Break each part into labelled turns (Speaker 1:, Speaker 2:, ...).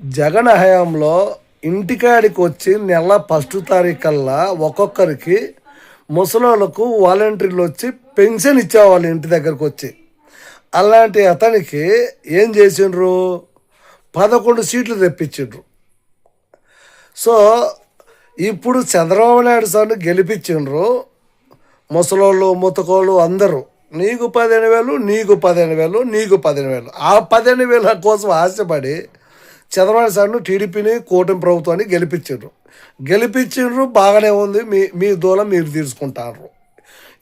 Speaker 1: జగన్ హయాంలో ఇంటికాడికి వచ్చి నెల ఫస్ట్ తారీఖల్లా ఒక్కొక్కరికి ముసలోళ్ళకు వాలంటీర్లు వచ్చి పెన్షన్ ఇచ్చేవాళ్ళు ఇంటి దగ్గరకు వచ్చి అలాంటి అతనికి ఏం చేసిండ్రు? పదకొండు సీట్లు తెప్పించిండ్రు. సో ఇప్పుడు చంద్రబాబు నాయుడు సార్ని గెలిపించిండ్రు ముసలోళ్ళు ముతకోళ్ళు అందరూ. నీకు పదిహేను వేలు నీకు పదిహేను వేలు నీకు పదిహేను వేలు. ఆ పదిహేను వేల కోసం ఆశపడి చంద్రబాబు సార్ను టీడీపీని కూటమి ప్రభుత్వాన్ని గెలిపించారు గెలిపించారు బాగానే ఉంది. మీ మీ దూల మీరు తీర్చుకుంటారు.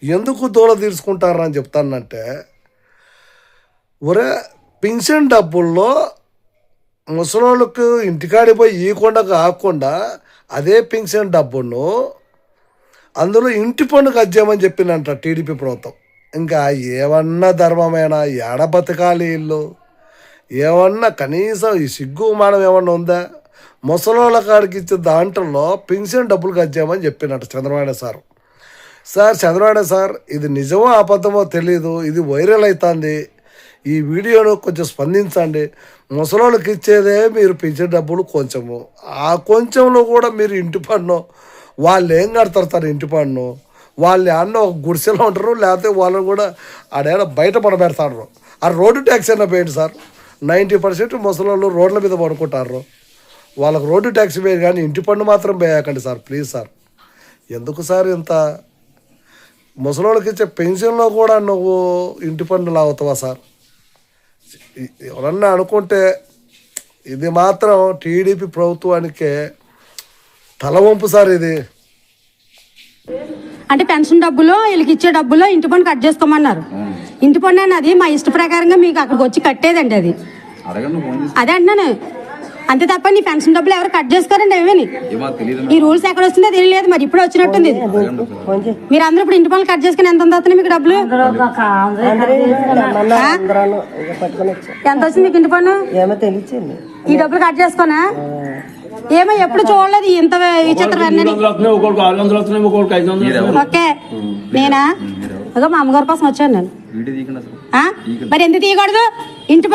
Speaker 1: ఎందుకు దూల తీర్చుకుంటారు అని చెప్తానంటే ఒరే పింఛన్ డబ్బుల్లో ముసలోళ్ళకు ఇంటికాడి పోయి ఇవ్వకుండా కాకుండా అదే పింఛన్ డబ్బును అందులో ఇంటి పన్ను కజ్జామని చెప్పిందంట టీడీపీ ప్రభుత్వం. ఇంకా ఏమన్నా ధర్మమైనా? ఎడ బతకాలి ఇల్లు ఏమన్నా కనీసం ఈ సిగ్గు మానం ఏమన్నా ఉందా? ముసలోళ్ళ కాడికి ఇచ్చే దాంట్లో పెన్షన్ డబ్బులు కజ్జామని చెప్పినట్టు Chandrababu sir. Sir Chandrababu sir ఇది నిజమో అబద్ధమో తెలీదు ఇది వైరల్ అవుతుంది ఈ వీడియోను కొంచెం స్పందించండి. ముసలోళ్ళకి ఇచ్చేదే మీరు పెంచే డబ్బులు కొంచెము. ఆ కొంచెంలో కూడా మీరు ఇంటి పన్ను వాళ్ళు ఏం కడతారు తన ఇంటి పన్ను? వాళ్ళు అన్న ఒక గుడిసెలో ఉంటారు లేకపోతే వాళ్ళని కూడా ఆడేడ బయట పడబెడతారు. ఆ రోడ్డు ట్యాక్స్ అయినా పోయింది సార్. నైంటీ పర్సెంట్ ముసలోళ్ళు రోడ్ల మీద పడుకుంటారు. వాళ్ళకి రోడ్డు ట్యాక్స్ వేయరు కానీ ఇంటి పన్ను మాత్రం వేయకండి సార్ ప్లీజ్ సార్. ఎందుకు సార్ ఇంత? ముసలోళ్ళకి ఇచ్చే పెన్షన్లో కూడా నువ్వు ఇంటి పన్ను లాగుతావా సార్? ఎవరన్నా అనుకుంటే ఇది మాత్రం టీడీపీ ప్రభుత్వానికే తలవంపు సార్ ఇది.
Speaker 2: అంటే పెన్షన్ డబ్బులు వీళ్ళకి ఇచ్చే డబ్బులు ఇంటి పన్ను కట్ చేసుకోమన్నారు ఇంటి పన్ను అన్నది మా ఇష్ట ప్రకారంగా మీకు అక్కడికి వచ్చి కట్టేదండి అది. అదే అంటున్నాను అంతే తప్ప నీ పెన్షన్ డబ్బులు ఎవరు కట్ చేసుకోరండి ఏమని
Speaker 3: ఏమో తెలియదు
Speaker 2: ఈ రూల్స్ ఎక్కడ వస్తుందో తెలియలేదు మరి ఇప్పుడు వచ్చినట్టుంది. మీరు అందరూ ఇప్పుడు ఇంటి పనులు కట్ చేసుకుని ఎంత వస్తుంది మీకు డబ్బులు? ఎంత వచ్చింది మీకు ఇంటి పన్ను ఈ డబ్బులు కట్ చేసుకోనా ఏమో ఎప్పుడు చూడలేదు ఇంత విచిత్రం
Speaker 4: వస్తున్నాయి వస్తున్నాయి వస్తున్నాయి.
Speaker 2: ఓకే. నేనా? అదో మా అమ్మగారి కోసం వచ్చాను నేను. మరి ఎందుకు తీయకూడదు? ఇంటి